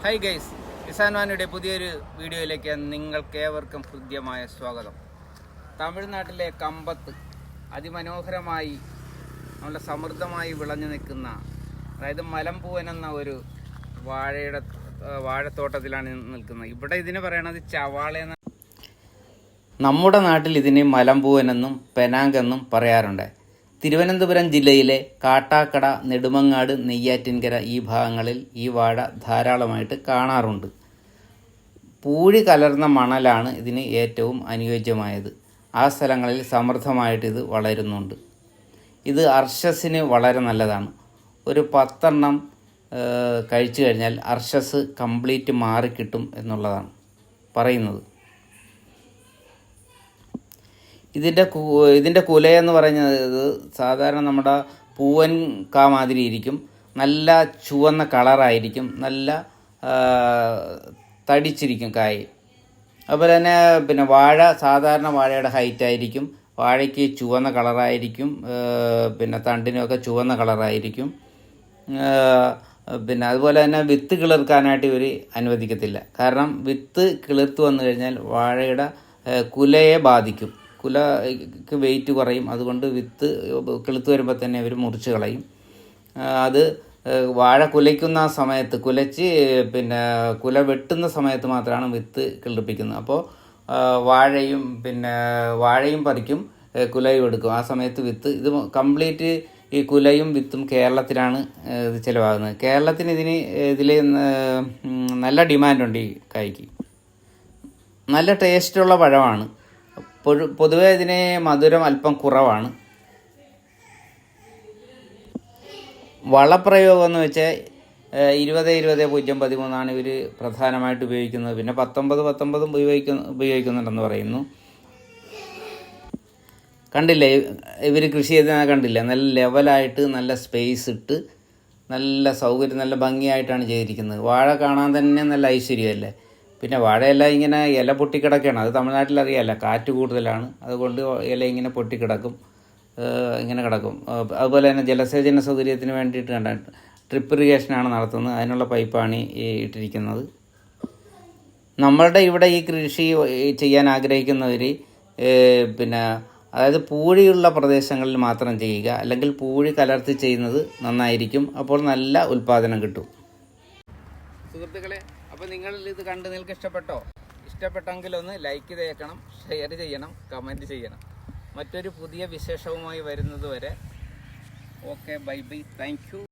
Hi guys Kisan വാനിയുടെ പുതിയൊരു വീഡിയോയിലേക്ക് നിങ്ങൾക്ക് ഏവർക്കും ഹൃദ്യമായ സ്വാഗതം. തമിഴ്നാട്ടിലെ കമ്പത്ത് അതിമനോഹരമായി നമ്മുടെ സമൃദ്ധമായി വിളഞ്ഞു നിൽക്കുന്ന അതായത് മലമ്പൂവൻ എന്ന ഒരു വാഴയുടെ വാഴത്തോട്ടത്തിലാണ് നിൽക്കുന്നത്. ഇവിടെ ഇതിന് പറയണത് ചവാള എന്ന നമ്മുടെ നാട്ടിൽ ഇതിനെ മലമ്പൂവനെന്നും പെനാങ്കെന്നും പറയാറുണ്ട്. തിരുവനന്തപുരം ജില്ലയിലെ കാട്ടാക്കട നെടുമങ്ങാട് നെയ്യാറ്റിൻകര ഈ ഭാഗങ്ങളിൽ ഈ വാഴ ധാരാളമായിട്ട് കാണാറുണ്ട്. പൂഴി കലർന്ന മണലാണ് ഇതിന് ഏറ്റവും അനുയോജ്യമായത്. ആ സ്ഥലങ്ങളിൽ സമൃദ്ധമായിട്ട് ഇത് വളരുന്നുണ്ട്. ഇത് അർഷസിന് വളരെ നല്ലതാണ്. ഒരു പത്തെണ്ണം കഴിച്ചു കഴിഞ്ഞാൽ അർഷസ് കംപ്ലീറ്റ് മാറിക്കിട്ടും എന്നുള്ളതാണ് പറയുന്നത്. ഇതിന്റെ ഇതിന്റെ കുലയെന്ന് പറയുന്നത് സാധാരണ നമ്മുടെ പൂവൻ കാ മാതിരി ഇരിക്കും. നല്ല ചുവന്ന കളറായിരിക്കും നല്ല തടിച്ചിരിക്കും കായ്. അതുപോലെ തന്നെ പിന്നെ വാഴ സാധാരണ വാഴയുടെ ഹൈറ്റ് ആയിരിക്കും. വാഴയ്ക്ക് ചുവന്ന കളറായിരിക്കും പിന്നെ തണ്ടിനൊക്കെ ചുവന്ന കളറായിരിക്കും പിന്നെ അതുപോലെ തന്നെ വിത്ത് കിളിർക്കാനായിട്ട് ഇവർ അനുവദിക്കത്തില്ല. കാരണം വിത്ത് കിളിർത്ത് വന്നു കഴിഞ്ഞാൽ വാഴയുടെ കുലയെ ബാധിക്കും. കുലക്ക് വെയിറ്റ് കുറയും. അതുകൊണ്ട് വിത്ത് കിളുത്ത് വരുമ്പോൾ തന്നെ അവർ മുറിച്ച് കളയും. അത് വാഴ കുലയ്ക്കുന്ന സമയത്ത് കുലച്ച് പിന്നെ കുല വെട്ടുന്ന സമയത്ത് മാത്രമാണ് വിത്ത് കിളിപ്പിക്കുന്നത്. അപ്പോൾ വാഴയും പിന്നെ വാഴയും പറിക്കും കുലയും എടുക്കും. ആ സമയത്ത് വിത്ത് ഇത് കംപ്ലീറ്റ് ഈ കുലയും വിത്തും കേരളത്തിലാണ് ഇത് ചിലവാകുന്നത്. കേരളത്തിന് ഇതിന് ഇതിൽ നല്ല ഡിമാൻഡുണ്ട് ഈ കായ്ക്ക്. നല്ല ടേസ്റ്റുള്ള പഴമാണ്. പൊഴു- പൊതുവേ ഇതിന് മധുരം അല്പം കുറവാണ്. വളപ്രയോഗം എന്ന് വെച്ചാൽ ഇരുപത് ഇരുപത് പൂജ്യം പതിമൂന്നാണ് ഇവർ പ്രധാനമായിട്ട് ഉപയോഗിക്കുന്നത്. പിന്നെ പത്തൊമ്പത് പത്തൊമ്പതും ഉപയോഗിക്കുന്നു ഉപയോഗിക്കുന്നുണ്ടെന്ന് പറയുന്നു. കണ്ടില്ലേ ഇവർ കൃഷി ചെയ്ത കണ്ടില്ല? നല്ല ലെവലായിട്ട് നല്ല സ്പേസ് ഇട്ട് നല്ല സൗകര്യം നല്ല ഭംഗിയായിട്ടാണ് ചെയ്തിരിക്കുന്നത്. വാഴ കാണാൻ തന്നെ നല്ല ഐശ്വര്യമല്ലേ? പിന്നെ വാഴയെല്ലാം ഇങ്ങനെ ഇല പൊട്ടിക്കിടക്കുകയാണ് അത് തമിഴ്നാട്ടിൽ അറിയാമല്ല കാറ്റ് കൂടുതലാണ്. അതുകൊണ്ട് ഇല ഇങ്ങനെ പൊട്ടിക്കിടക്കും. ഇങ്ങനെ കിടക്കും. അതുപോലെ തന്നെ ജലസേചന സൗകര്യത്തിന് വേണ്ടിയിട്ട് കണ്ട ട്രിപ്പ് ഇറിഗേഷനാണ് നടത്തുന്നത്. അതിനുള്ള പൈപ്പാണ് ഈ ഇട്ടിരിക്കുന്നത്. നമ്മളുടെ ഇവിടെ ഈ കൃഷി ചെയ്യാൻ ആഗ്രഹിക്കുന്നവർ പിന്നെ അതായത് പൂഴിയുള്ള പ്രദേശങ്ങളിൽ മാത്രം ചെയ്യുക. അല്ലെങ്കിൽ പൂഴി കലർത്തി ചെയ്യുന്നത് നന്നായിരിക്കും. അപ്പോൾ നല്ല ഉൽപ്പാദനം കിട്ടും. സുഹൃത്തുക്കളെ അപ്പോൾ നിങ്ങൾ ഇത് കണ്ട് നിങ്ങൾക്ക് ഇഷ്ടപ്പെട്ടോ? ഇഷ്ടപ്പെട്ടെങ്കിൽ ഒന്ന് ലൈക്ക് തേക്കണം ഷെയർ ചെയ്യണം കമന്റ് ചെയ്യണം. മറ്റൊരു പുതിയ വിശേഷവുമായി വരുന്നത് വരെ. Okay bye bye thank